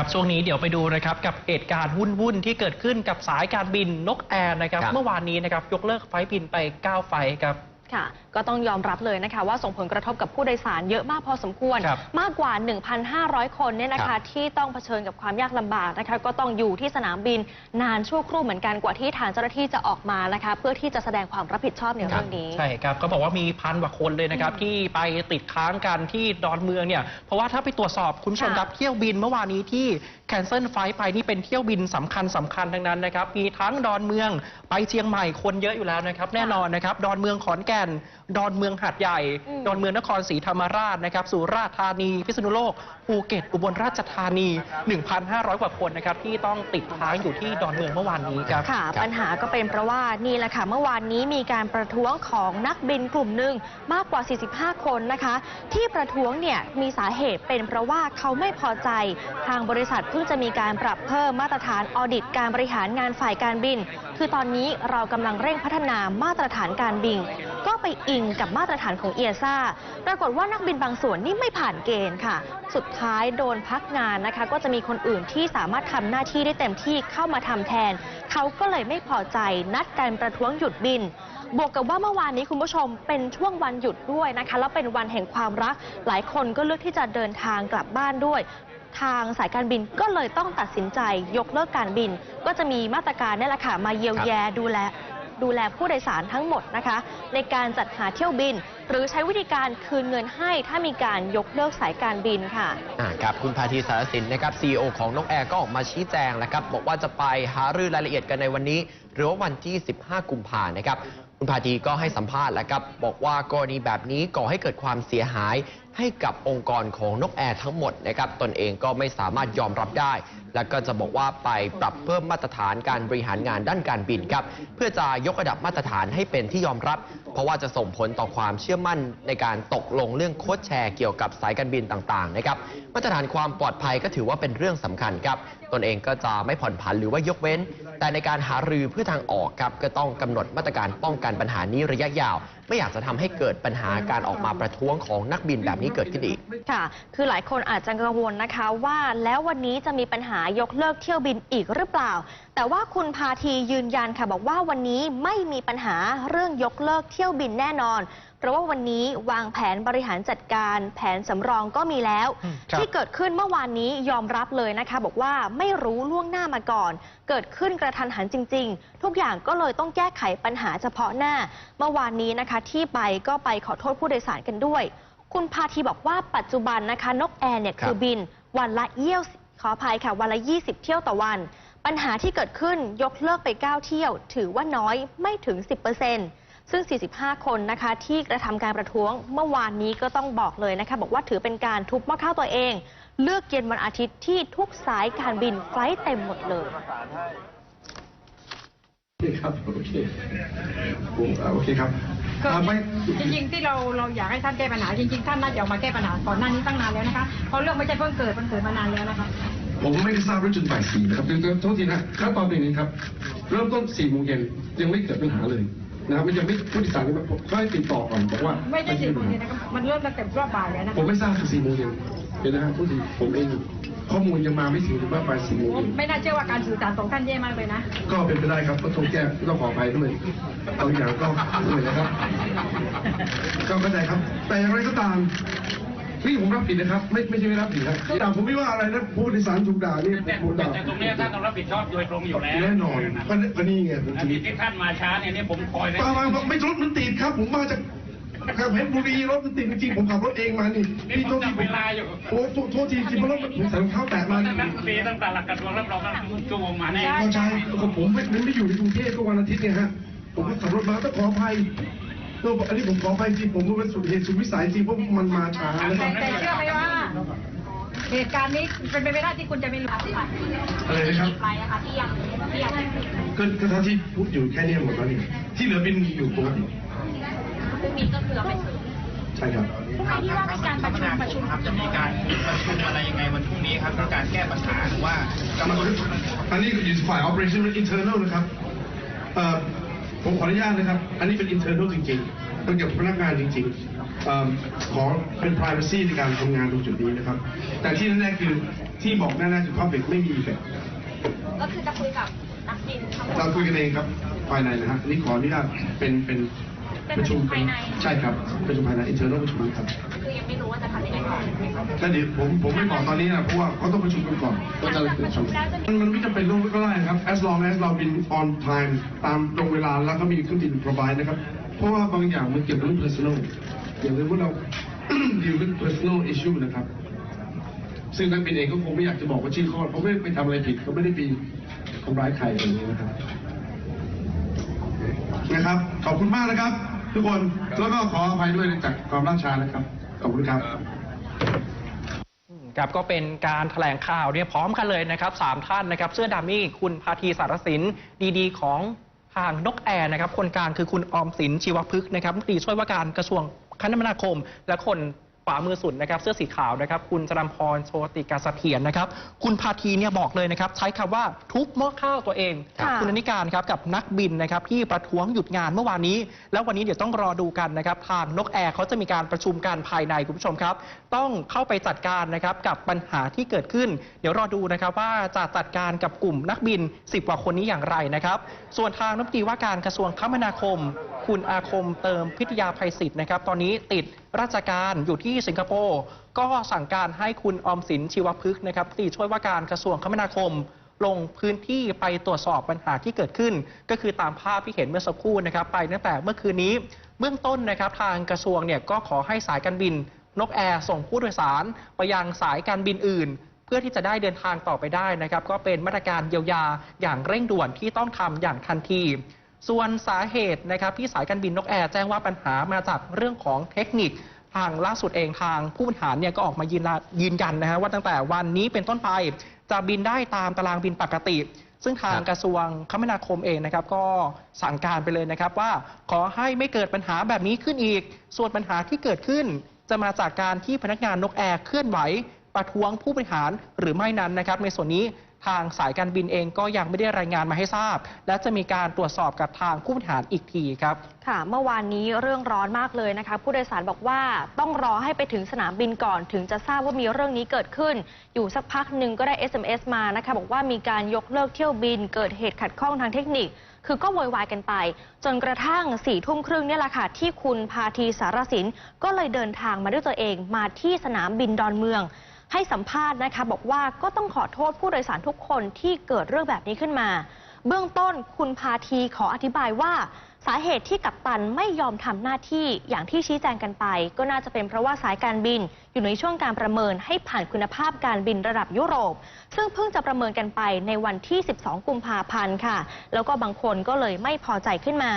ครับช่วงนี้เดี๋ยวไปดูนะครับกับเหตุการณ์วุ่นๆที่เกิดขึ้นกับสายการบินนกแอร์นะครับครับเมื่อวานนี้นะครับยกเลิกไฟล์บินไป 9 ไฟล์ครับ ค่ะ ก็ต้องยอมรับเลยนะคะ ว่าส่งผลกระทบกับผู้โดยสารเยอะมากพอสมควร ครับมากกว่า 1,500 คนเนี่ยนะครัคะ บ ที่ต้องเผชิญกับความยากลำบากนะคะ ก็ต้องอยู่ที่สนามบินนานชั่วครู่เหมือนกันกว่าที่ทางเจ้าหน้าที่จะออกมานะคะ เพื่อที่จะแสดงความรับผิดชอบในเรื่องนี้ ใช่ครับก็บอกว่ามีพันกว่าคนเลยนะครับ ที่ไปติดค้างกันที่ดอนเมืองเนี่ยเพราะว่าถ้าไปตรวจสอบคุณผู้ชมค่ะครับเที่ยวบินเมื่อวานนี้ที่ แคนเซิลไฟล์ไปนี่เป็นเที่ยวบินสำคัญสำคัญทั้งนั้นนะครับ มีทั้งดอนเมืองไปเชียงใหม่คนเยอะอยู่แล้วนะครับ แน่นอนนะครับ ดอนเมืองขอนแก่น ดอนเมืองหาดใหญ่อืมดอนเมืองนครศรีธรรมราชนะครับ สุราษฎร์ธานี พิษณุโลก ภูเก็ต อุบลราชธานี 1,500 กว่าคนนะครับ ที่ต้องติดค้างอยู่ที่ดอนเมืองเมื่อวานนี้ครับ ค่ะ ปัญหาก็เป็นเพราะว่านี่แหละค่ะ เมื่อวานนี้มีการประท้วงของนักบินกลุ่มหนึ่งมากกว่า 45 คนนะคะ ที่ประท้วงเนี่ยมีสาเหตุเป็นเพราะว่าเขาไม่พอใจทางบริษัทเพิ่งจะมีการปรับเพิ่มมาตรฐานออดิตการบริหารงานฝ่ายการบิน คือตอนนี้เรากำลังเร่งพัฒนามาตรฐานการบิน ก็ไปอิงกับมาตรฐานของเอียซ่าปรากฏว่านักบินบางส่วนนี่ไม่ผ่านเกณฑ์ค่ะ สุดท้ายโดนพักงานนะคะ ก็จะมีคนอื่นที่สามารถทำหน้าที่ได้เต็มที่เข้ามาทำแทน เขาก็เลยไม่พอใจนัดการประท้วงหยุดบินบวกกับว่าเมื่อวานนี้คุณผู้ชมเป็นช่วงวันหยุดด้วยนะคะ แล้วเป็นวันแห่งความรัก หลายคนก็เลือกที่จะเดินทางกลับบ้านด้วย ทางสายการบินก็เลยต้องตัดสินใจยกเลิกการบิน ก็จะมีมาตรการนี่แหละค่ะมาเยียวแยดูแลดูแลผู้โดยสารทั้งหมดนะคะ ในการจัดหาเที่ยวบิน หรือใช้วิธีการคืนเงินให้ถ้ามีการยกเลิกสายการบินค่ะอ่าครับคุณพาทีสารสินนะครับซีอของนกแอร์ก็ออกมาชี้แจงนะครับบอกว่าจะไปหารือรายละเอียดกันในวันนี้ หรือว่าวันที่ 15 กุมภานะครับคุณพาทีก็ให้สัมภาษณ์แล้วครับบอกว่ากรณีแบบนี้ก่อให้เกิดความเสียหาย ให้กับองค์กรของนกแอร์ทั้งหมดนะครับตนเองก็ไม่สามารถยอมรับได้ แล้วก็จะบอกว่าไปปรับเพิ่มมาตรฐานการบริหารงานด้านการบินครับเพื่อจะยกระดับมาตรฐานให้เป็นที่ยอมรับ เพราะว่าจะส่งผลต่อความเชื่อมั่นในการตกลงเรื่องโค้ดแชร์เกี่ยวกับสายการบินต่างๆนะครับมาตรฐานความปลอดภัยก็ถือว่าเป็นเรื่องสำคัญครับ ตนเองก็จะไม่ผ่อนผันหรือว่ายกเว้น แต่ในการหารือเพื่อทางออกครับก็ต้องกำหนดมาตรการป้องกันปัญหานี้ระยะยาว ไม่อยากจะทำให้เกิดปัญหาการออกมาประท้วงของนักบินแบบนี้เกิดขึ้นอีกค่ะ คือหลายคนอาจจะกังวลนะคะว่าแล้ววันนี้จะมีปัญหายกเลิกเที่ยวบินอีกหรือเปล่า แต่ว่าคุณพาทียืนยันค่ะบอกว่าวันนี้ไม่มีปัญหาเรื่องยกเลิกเที่ยวบินแน่นอน เพราะว่าวันนี้วางแผนบริหารจัดการแผนสำรองก็มีแล้วอืมครับ ที่เกิดขึ้นเมื่อวานนี้ยอมรับเลยนะคะ บอกว่าไม่รู้ล่วงหน้ามาก่อน เกิดขึ้นกระทันหันจริง ๆ ทุกอย่างก็เลยต้องแก้ไขปัญหาเฉพาะหน้า เมื่อวานนี้นะคะ ที่ไปก็ไปขอโทษผู้โดยสารกันด้วย คุณพาทีบอกว่าปัจจุบันนะคะนกแอร์เนี่ยครับ คือบิน วันละเยี่ยวขออภัยค่ะวันละ 20 เที่ยวต่อวัน ปัญหาที่เกิดขึ้นยกเลิกไป 9 เที่ยว ถือว่าน้อยไม่ถึง 10% ซึ่ง 45 คนนะคะที่กระทำการประท้วงเมื่อวานนี้ก็ต้องบอกเลยนะคะบอกว่าถือเป็นการทุบหม้อข้าวตัวเอง เลือกเย็นวันอาทิตย์ที่ทุกสายการบินไฟลท์เต็มหมดเลยโอเคครับโอเคผมอ่าโอเคครับก็อ่าไม่จริงๆที่เราเราอยากให้ท่านแก้ปัญหาจริงๆท่านน่าจะออกมาแก้ปัญหาก่อนหน้านี้ตั้งนานแล้วนะคะเพราะเรื่องไม่ใช่เพิ่งเกิดมันเกิดมานานแล้วนะคะผมไม่ได้ทราบเรื่องจนบ่ายสี่นะครับเดี๋ยวโทษทีนะขั้นตอนเป็นอย่างนี้ครับ เริ่มต้นสี่โมงเย็นยังไม่เกิดปัญหาเลย นะครับมันยังไม่ผู้โดยสารเลยผมก็ให้ติดต่อก่อนบอกว่าไม่ใช่นสี่โมงปัญเย็นหานะครับมันเริ่มตั้งแต่รอบบ่ายแล้วนะผมไม่ทราบถึงสี่โมงเย็นเดี๋ยวนะครับผู้ทีผมเองข้อมูลยังมาไม่ถึงถึงว่าบ่ายสี่โมงผมเย็นไม่น่าเชื่อว่าการสื่อสารของท่านแย่มากเลยนะ ก็เป็นไปได้ครับก็โทรแก้ต้องขออภัยด้วยบางอย่างก็ด้วยนะครับ ก็เข้าใจครับ แต่อย่างไรก็ตาม นี่ผมรับผิดนะครับ ไม่ไม่ใช่ไม่รับผิดครับแต่ผมไม่ว่าอะไรนะผู้โดยสารถูกด่านี่แต่ผมด่าแต่ตรงเนี้ยท่านต้องรับผิดชอบโดยตรงอยู่แล้วแน่นอนก็ก็นี่ไงผมอันทีนี้ที่ท่านมาช้าเนี่ยเนี่ยผมคอยนะป้าบางไม่รถมันติดครับ ผมมาจากจากเพชรบุรีรถมันติดจริงๆผมขับรถเองมานี่นี่พี่ผโทมษทีจับเวลาอยู่โอ้โทษโทษทีจริงๆเพราะรถผมใส่รองเท้าแตะมาตั้งแต่ปีตั้งแต่หลักกระทรวงรับรองกันชั่วโมงมาแน่ก็ใช่ก็ผมไม่ไม่อยู่ในกรุงเทพก็วันอาทิตย์เนี่ยฮะผมก็ขับรถมาต้องขออภัย ตัวอันนี้ผมขออภัยจริงผมเป็นสุดเหตุสุดวิสัยจริงเพราะมันมาช้านะครับแต่แต่เชื่อไหมว่า เหตุการณ์นี้เป็นไปไม่ได้ที่คุณจะไม่รู้อะไรนะครับก็ก็เท่าที่พูดอยู่แค่นี้หมดแล้วนี่ที่เหลือเป็นอยู่ปกติใช่ครับที่ว่ามีการประชุมประชุมครับจะมีการประชุมอะไรยังไงวันพรุ่งนี้ครับในการแก้ปัญหาหรือว่ากำหนดอันนี้อยู่ฝ่าย operation เป็น internal นะครับเอ่อ ผมขออนุญาตนะครับ อันนี้เป็น internal จริงๆมันเกี่ยวกับพนักงานจริงๆเอ่อขอเป็น privacy ในการทำงานตรงจุดนี้นะครับ แต่ที่แน่ๆคือที่บอกแน่ๆคือ public ไม่มีเลยก็คือจะคุยกับนักบินทั้งหมด เราคุยกันเองครับภายในนะฮะอันนี่ขออนุญาตเป็นเป็นเป็นประชุมภายใน ใช่ครับประชุมภายใน internal ประชุมครับคือ ยังไม่รู้ว่าจะทำยังไงก่อนถ้าเดี๋ยวผมผมไม่บอกตอนนี้นะเพราะว่าเขาต้องประชุมกันก่อนว่าจะประชุมมันมันไม่จำเป็นต้องก็ได้ครับ as long as เราบิน on time ตามตรงเวลาแล้วก็มีเครื่องบิน provide นะครับ เพราะว่าบางอย่างมันเกี่ยวกับเรื่อง personal อย่างสมมติเรา deal with personal issue นะครับ ซึ่งนักบินเองก็คงไม่อยากจะบอกว่าชื่อข้อเขาไม่ได้ไปทำอะไรผิดเขาไม่ได้ไปทำร้ายใครอะไรอย่างนี้นะครับนะครับ ขอบคุณมากนะครับ ทุกคนแล้วก็ขออภัยด้วยจากความล่าช้านะครับ ขอบคุณครับครับก็เป็นการแถลงข่าวเนี่ยพร้อมกันเลยนะครับสามท่านนะครับ เสื้อดำนี่คุณพาทีสารสินดีๆ ของทางนกแอร์นะครับ คนกลางคือคุณออมสินชีวพฤกษ์นะครับรัฐมนตรีช่วยว่าการกระทรวงคมนาคม และคนขวามือสุดนะครับเสื้อสีขาวนะครับคุณจรัมพรโชติกาเสถียรนะครับคุณพาทีเนี่ยบอกเลยนะครับใช้คำว่าทุบหม้อข้าวตัวเองค่ะคุณอนิการครับกับนักบินนะครับที่ประท้วงหยุดงานเมื่อวานนี้ แล้ววันนี้เดี๋ยวต้องรอดูกันนะครับทางนกแอร์เขาจะมีการประชุมกันภายในคุณผู้ชมครับ ต้องเข้าไปจัดการนะครับกับปัญหาที่เกิดขึ้น เดี๋ยวรอดูนะครับว่าจะจัดการกับกลุ่มนักบิน 10 กว่าคนนี้อย่างไรนะครับ ส่วนทางรัฐมนตรีว่าการกระทรวงคมนาคม คุณอาคมเติมพิทยาภัยศิษย์นะครับ ตอนนี้ติดราชการอยู่ที่สิงคโปร์ก็สั่งการให้คุณอมสินชีวพฤกษ์นะครับตีช่วยว่าการกระทรวงคมนาคม ลงพื้นที่ไปตรวจสอบปัญหาที่เกิดขึ้น ก็คือตามภาพที่เห็นเมื่อสักครู่นะครับ ไปตั้งแต่เมื่อคืนนี้เบื้องต้นนะครับทางกระทรวงเนี่ยก็ขอให้สายการบินนกแอร์ส่งผู้โดยสารไปยังสายการบินอื่น เพื่อที่จะได้เดินทางต่อไปได้นะครับ ก็เป็นมาตรการเยียวยาอย่างเร่งด่วนที่ต้องทำอย่างทันที ส่วนสาเหตุนะครับที่สายการบินนกแอร์แจ้งว่าปัญหามาจากเรื่องของเทคนิคทางล่าสุดเองทางผู้บริหารเนี่ยก็ออกมายืนละยืนยันนะฮะว่าตั้งแต่วันนี้เป็นต้นไปจะบินได้ตามตารางบินปกติ ซึ่งทางครับกระทรวงคมนาคมเองนะครับ ก็สั่งการไปเลยนะครับว่าขอให้ไม่เกิดปัญหาแบบนี้ขึ้นอีก ส่วนปัญหาที่เกิดขึ้น จะมาจากการที่พนักงานนกแอร์เคลื่อนไหวประท้วงผู้บริหารหรือไม่นั้นนะครับ ในส่วนนี้ ทางสายการบินเองก็ยังไม่ได้รายงานมาให้ทราบ และจะมีการตรวจสอบกับทางผู้บริหารอีกทีครับ ค่ะ เมื่อวานนี้เรื่องร้อนมากเลยนะคะ ผู้โดยสารบอกว่าต้องรอให้ไปถึงสนามบินก่อนถึงจะทราบว่ามีเรื่องนี้เกิดขึ้น อยู่สักพักหนึ่งก็ได้ SMS มานะคะ บอกว่ามีการยกเลิกเที่ยวบิน เกิดเหตุขัดข้องทางเทคนิค คือก็โวยวายกันไป จนกระทั่งสี่ทุ่มครึ่งนี่แหละค่ะที่คุณพาทีสารสินก็เลยเดินทางมาด้วยตัวเองมาที่สนามบินดอนเมือง ให้สัมภาษณ์นะคะ บอกว่าก็ต้องขอโทษผู้โดยสารทุกคนที่เกิดเรื่องแบบนี้ขึ้นมา เบื้องต้นคุณพาทีขออธิบายว่าสาเหตุที่กัปตันไม่ยอมทำหน้าที่อย่างที่ชี้แจงกันไป ก็น่าจะเป็นเพราะว่าสายการบิน อยู่ในช่วงการประเมินให้ผ่านคุณภาพการบินระดับยุโรป ซึ่งเพิ่งจะประเมินกันไปในวันที่ 12 กุมภาพันธ์ค่ะ แล้วก็บางคนก็เลยไม่พอใจขึ้นมา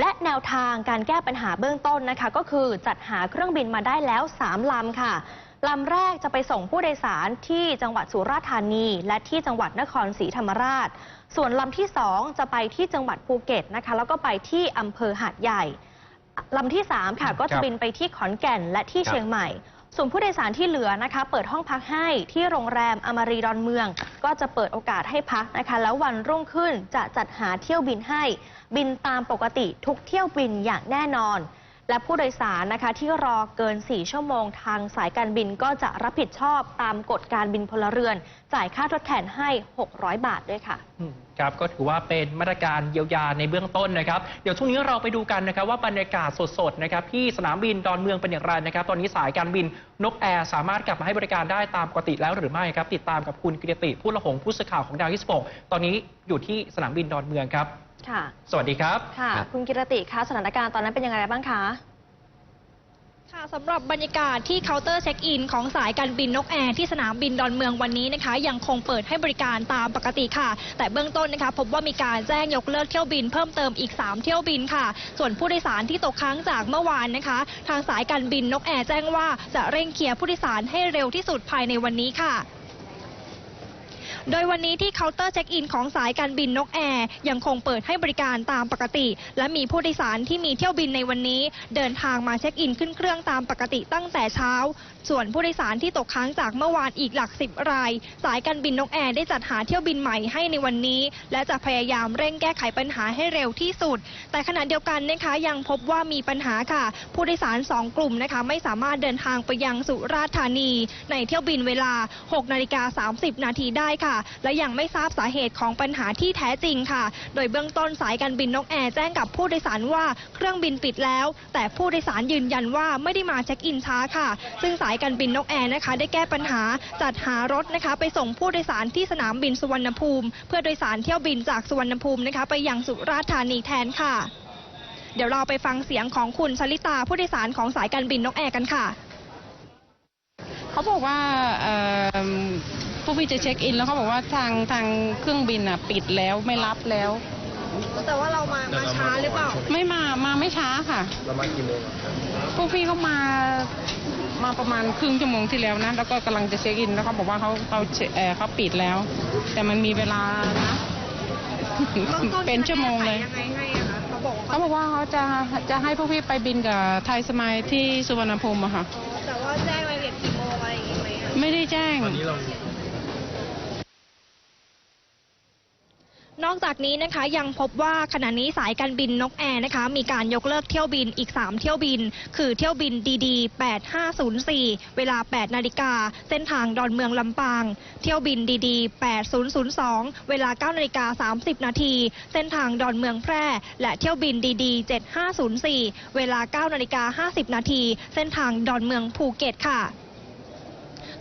และแนวทางการแก้ปัญหาเบื้องต้นนะคะ ก็คือจัดหาเครื่องบินมาได้แล้ว 3 ลำค่ะ ลำแรกจะไปส่งผู้โดยสารที่จังหวัดสุราษฎร์ธานี และที่จังหวัดนครศรีธรรมราช ส่วนลำที่ 2 จะไปที่จังหวัดภูเก็ตนะคะ แล้วก็ไปที่อำเภอหาดใหญ่ลำที่ 3 ค่ะก็คจะรับบินไปที่ขอนแก่นและที่ครับเชียงใหม่ ส่วนผู้โดยสารที่เหลือนะคะ เปิดห้องพักให้ที่โรงแรมอมรีดอนเมือง ก็จะเปิดโอกาสให้พักนะคะ แล้ววันรุ่งขึ้นจะจัดหาเที่ยวบินให้ บินตามปกติทุกเที่ยวบินอย่างแน่นอน และผู้โดยสารนะคะที่รอเกิน 4 ชั่วโมงทางสายการบินก็จะรับผิดชอบตามกฎการบินพลเรือน จ่ายค่าทดแทนให้ 600 บาทด้วยค่ะ ครับก็ถือว่าเป็นมาตรการเยียวยาในเบื้องต้นนะครับ เดี๋ยวช่วงนี้เราไปดูกันนะครับว่าบรรยากาศสดๆนะครับที่สนามบินดอนเมืองเป็นอย่างไรนะครับ ตอนนี้สายการบินนกแอร์สามารถกลับมาให้บริการได้ตามปกติแล้วหรือไม่ครับ ติดตามกับคุณกิติผู้ละหงผู้สื่อข่าวของดาวที่16ตอนนี้อยู่ที่สนามบินดอนเมืองครับ ค่ะ สวัสดีครับ ค่ะ ครับ คุณกิรติคะสถานการณ์ตอนนั้นเป็นยังไงบ้างคะ ค่ะสำหรับบรรยากาศที่เคาน์เตอร์เช็คอินของสายการบินนกแอร์ที่สนามบินดอนเมืองวันนี้นะคะ ยังคงเปิดให้บริการตามปกติค่ะ แต่เบื้องต้นนะคะ พบว่ามีการแจ้งยกเลิกเที่ยวบินเพิ่มเติมอีก 3 เที่ยวบินค่ะ ส่วนผู้โดยสารที่ตกค้างจากเมื่อวานนะคะ ทางสายการบินนกแอร์แจ้งว่าจะเร่งเคลียร์ผู้โดยสารให้เร็วที่สุดภายในวันนี้ค่ะ โดยวันนี้ที่เคาน์เตอร์เช็คอินของสายการบินนกแอร์ยังคงเปิดให้บริการตามปกติ และมีผู้โดยสารที่มีเที่ยวบินในวันนี้ เดินทางมาเช็คอินขึ้นเครื่องตามปกติตั้งแต่เช้า ส่วนผู้โดยสารที่ตกค้างจากเมื่อวานอีกหลักสิบราย สายการบินนกแอร์ได้จัดหาเที่ยวบินใหม่ให้ในวันนี้ และจะพยายามเร่งแก้ไขปัญหาให้เร็วที่สุด แต่ขณะเดียวกันนะคะยังพบว่ามีปัญหาค่ะ ผู้โดยสารสองกลุ่มนะคะไม่สามารถเดินทางไปยังสุราษฎร์ธานี ในเที่ยวบินเวลา 6 นาฬิกา 30 นาทีได้ค่ะ และยังไม่ทราบสาเหตุของปัญหาที่แท้จริงค่ะ โดยเบื้องต้นสายการบินนกแอร์แจ้งกับผู้โดยสารว่าเครื่องบินปิดแล้ว แต่ผู้โดยสารยืนยันว่าไม่ได้มาเช็คอินช้าค่ะ ซึ่งสายายการบินนกแอร์นะคะ ได้แก้ปัญหาจัดหารถนะคะ ไปส่งผู้โดยสารที่สนามบินสุวรรณภูมิ เพื่อโดยสารเที่ยวบินจากสุวรรณภูมินะคะ ไปยังสุราษฎร์ธานีแทนค่ะ เดี๋ยวเราไปฟังเสียงของคุณชลิตาผู้โดยสารของสายการบินนกแอร์กันค่ะเขาบอกว่าผู้พี่จะเช็คอิน แล้วเขาบอกว่าทางทางเครื่องบินอะปิดแล้วไม่รับแล้ว แต่ว่าเรามามาช้าหรือเปล่า ไม่มามาไม่ช้าค่ะประมาณกี่โมงพวกพี่เขามามาประมาณครึ่งชั่วโมงที่แล้วนะ แล้วก็กำลังจะเช็คอินแล้วเขาบอกว่าเขาเขาเช็คเอ่อเขาปิดแล้ว แต่มันมีเวลานะเป็นชั่วโมงเลยยังไงให้อะคะเขาบอกว่าเขาบอกว่าเขาจะจะให้พวกพี่ไปบินกับไทยสมายที่สุวรรณภูมิอะค่ะ แต่ว่าแจ้งรายละเอียดกี่โมงอะไรอย่างงี้ไหมอะไม่ได้แจ้งน อกจากนี้นะคะยังพบว่าขณะนี้สายการบินนกแอร์นะคะมีการยกเลิกเที่ยวบินอีก 3 เที่ยวบิน คือเที่ยวบินดีดี8504 เวลา 8 นาฬิกา เส้นทางดอนเมืองลำปาง เที่ยวบินดีดี8002 เวลา 9 นาฬิกา 30 นาที เส้นทางดอนเมืองแพร่ และเที่ยวบินดีดี7504 เวลา 9 นาฬิกา 50 นาที เส้นทางดอนเมืองภูเก็ตค่ะ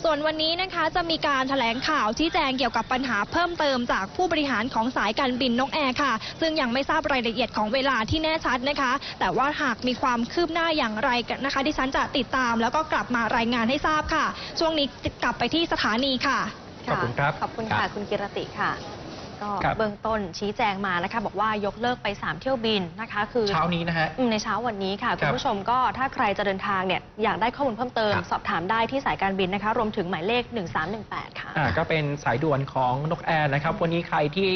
ส่วนวันนี้นะคะจะมีการแถลงข่าวชี้แจงเกี่ยวกับปัญหาเพิ่มเติมจากผู้บริหารของสายการบินนกแอร์ค่ะ ซึ่งยังไม่ทราบรายละเอียดของเวลาที่แน่ชัดนะคะ แต่ว่าหากมีความคืบหน้าอย่างไรนะคะ ดิฉันจะติดตาม แล้วก็กลับมารายงานให้ทราบค่ะ ช่วงนี้กลับไปที่สถานีค่ะ ขอบคุณครับ ขอบคุณครัค่ะบคุณกิรติค่ะ ก็ครับ เบื้องต้นชี้แจงมานะคะบอกว่ายกเลิกไป 3 เที่ยวบินนะคะ คือเช้านี้นะฮะ อืมในเช้าวันนี้ค่ะคคุรัณบผู้ชมก็ถ้าใครจะเดินทางเนี่ยอยากได้ข้อมูลเพิ่มเติม ครับ สอบถามได้ที่สายการบินนะคะ รวมถึงหมายเลข 1318 ค่ะ อ่าก็เป็นสายด่วนของนกแอร์นะครับ วันนี้ใครที่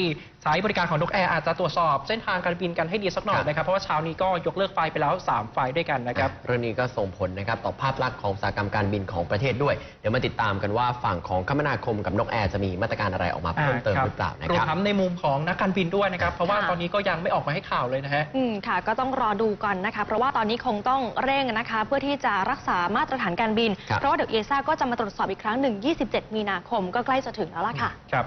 ใช้บริการของนกแอร์อาจจะตรวจสอบเส้นทางการบินกันให้ดีสักหน่อยนะครับ เพราะว่าเช้านี้ก็ยกเลิกไฟล์ไปแล้ว 3 ไฟล์ด้วยกันนะครับ เรื่องนี้ก็ส่งผลนะครับต่อภาพลักษณ์ของอุตสาหกรรมการบินของประเทศด้วย เดี๋ยวมาติดตามกันว่าฝั่งของคมนาคมกับนกแอร์จะมีมาตรการอะไรออกมาเพิ่มเติมหรือเปล่านะรวคมรับทั้งในมุมของนักการบินด้วยนะครับ เพราะว่าค่ะตอนนี้ก็ยังไม่ออกมาให้ข่าวเลยนะฮะ อืมค่ะ ก็ต้องรอดูก่อนนะคะ เพราะว่าตอนนี้คงต้องเร่งนะคะ เพื่อที่จะรักษามาตรฐานการบินครับเพราะว่าเดี๋ยวเอซ่าก็จะมาตรวจสอบอีกครั้งหนึ่ง27 มีนาคมก็ใกล้จะถึงแล้วล่ะค่ะ ครับ